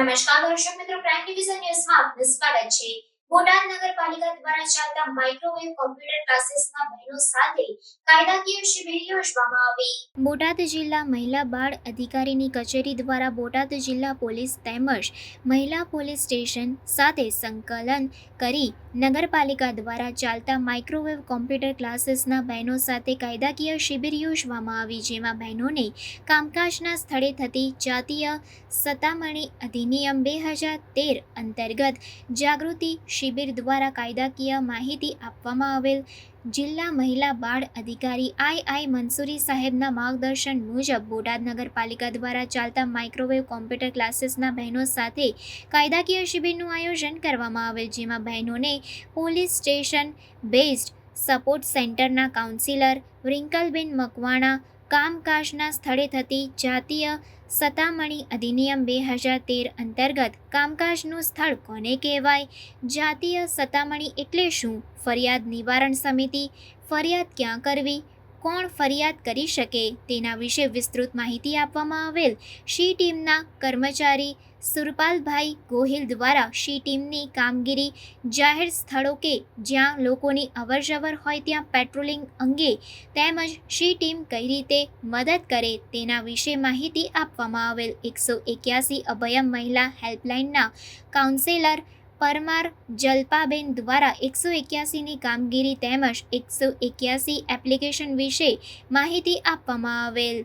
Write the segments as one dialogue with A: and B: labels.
A: નમસ્કાર દર્શક મિત્રો પ્રાઇમ ડિવિઝન ન્યૂઝમાં આપનું સ્વાગત છે. બોટાદ નગરપાલિકા દ્વારા ચાલતા માઇક્રોવેવ કોમ્પ્યુટર ક્લાસીસના બહેનો સાથે કાયદાકીય શિબિર યોજવામાં આવી. બોટાદ જિલ્લા મહિલા બાળ અધિકારીની કચેરી દ્વારા બોટાદ જિલ્લા પોલીસ તેમજ મહિલા પોલીસ સ્ટેશન સાથે સંકલન કરી નગરપાલિકા દ્વારા ચાલતા માઇક્રોવેવ કોમ્પ્યુટર ક્લાસીસના બહેનો સાથે કાયદાકીય શિબિર યોજવામાં આવી, જેમાં બહેનોને કામકાજના સ્થળે થતી જાતીય સતામણી અધિનિયમ બે હજાર તેર અંતર્ગત જાગૃતિ શિબિર દ્વારા કાયદાકીય માહિતી આપવામાં આવેલ જિલ્લા મહિલા બાળ અધિકારી આઈ આઈ મંસૂરી સાહેબના માર્ગદર્શન મુજબ બોટાદ નગરપાલિકા દ્વારા ચાલતા માઇક્રોવેવ કોમ્પ્યુટર ક્લાસીસના બહેનો સાથે કાયદાકીય શિબિરનું આયોજન કરવામાં આવેલ, જેમાં બહેનોને પોલીસ સ્ટેશન બેઝડ સપોર્ટ સેન્ટરના કાઉન્સિલર રિંકલબેન મકવાણા કામકાજના સ્થળે થતી જાતીય સતામણી અધિનિયમ બે હજાર તેર અંતર્ગત કામકાજનું સ્થળ કોને કહેવાય? જાતીય સતામણી એટલે શું? ફરિયાદ નિવારણ સમિતિ ફરિયાદ ક્યાં કરવી? કોણ ફરિયાદ કરી શકે તેના વિશે વિસ્તૃત માહિતી આપવામાં આવેલ શી ટીમના કર્મચારી સુરપાલભાઈ ગોહિલ દ્વારા શી ટીમની કામગીરી જાહેર સ્થળો કે જ્યાં લોકોની અવરજવર હોય ત્યાં પેટ્રોલિંગ અંગે તેમજ શી ટીમ કઈ રીતે મદદ કરે તેના વિશે માહિતી આપવામાં આવેલ. એકસો એક્યાસી અભયમ મહિલા હેલ્પલાઇનના કાઉન્સેલર પરમાર જલ્પાબેન દ્વારા એકસો એક્યાસીની કામગીરી તેમજ એકસો એક્યાસી એપ્લિકેશન વિશે માહિતી આપવામાં આવેલ.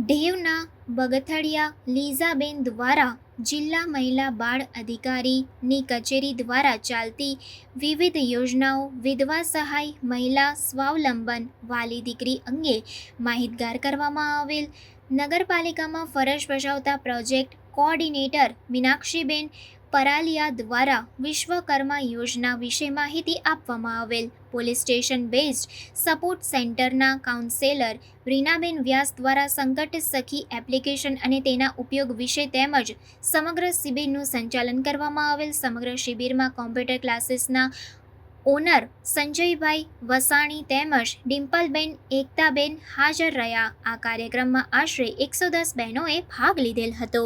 A: ઢેવના બગથડિયા લીઝાબેન દ્વારા જિલ્લા મહિલા બાળ અધિકારીની કચેરી દ્વારા ચાલતી વિવિધ યોજનાઓ, વિધવા સહાય, મહિલા સ્વાવલંબન વાલી દીકરી અંગે માહિતગાર કરવામાં આવેલ. નગરપાલિકામાં ફરજ બજાવતા પ્રોજેક્ટ કોઓર્ડિનેટર મીનાક્ષીબેન પરાલિયા દ્વારા વિશ્વકર્મા યોજના વિશે માહિતી આપવામાં આવેલ. પોલીસ સ્ટેશન બેઝડ સપોર્ટ સેન્ટરના કાઉન્સેલર રીનાબેન વ્યાસ દ્વારા સંકટ સખી એપ્લિકેશન અને તેના ઉપયોગ વિશે તેમજ સમગ્ર શિબિરનું સંચાલન કરવામાં આવેલ. સમગ્ર શિબિરમાં કોમ્પ્યુટર ક્લાસીસના ઓનર સંજયભાઈ વસાણી તેમજ ડિમ્પલબેન એકતાબેન હાજર રહ્યા. આ કાર્યક્રમમાં આશરે એકસો દસ બહેનોએ ભાગ લીધેલ હતો.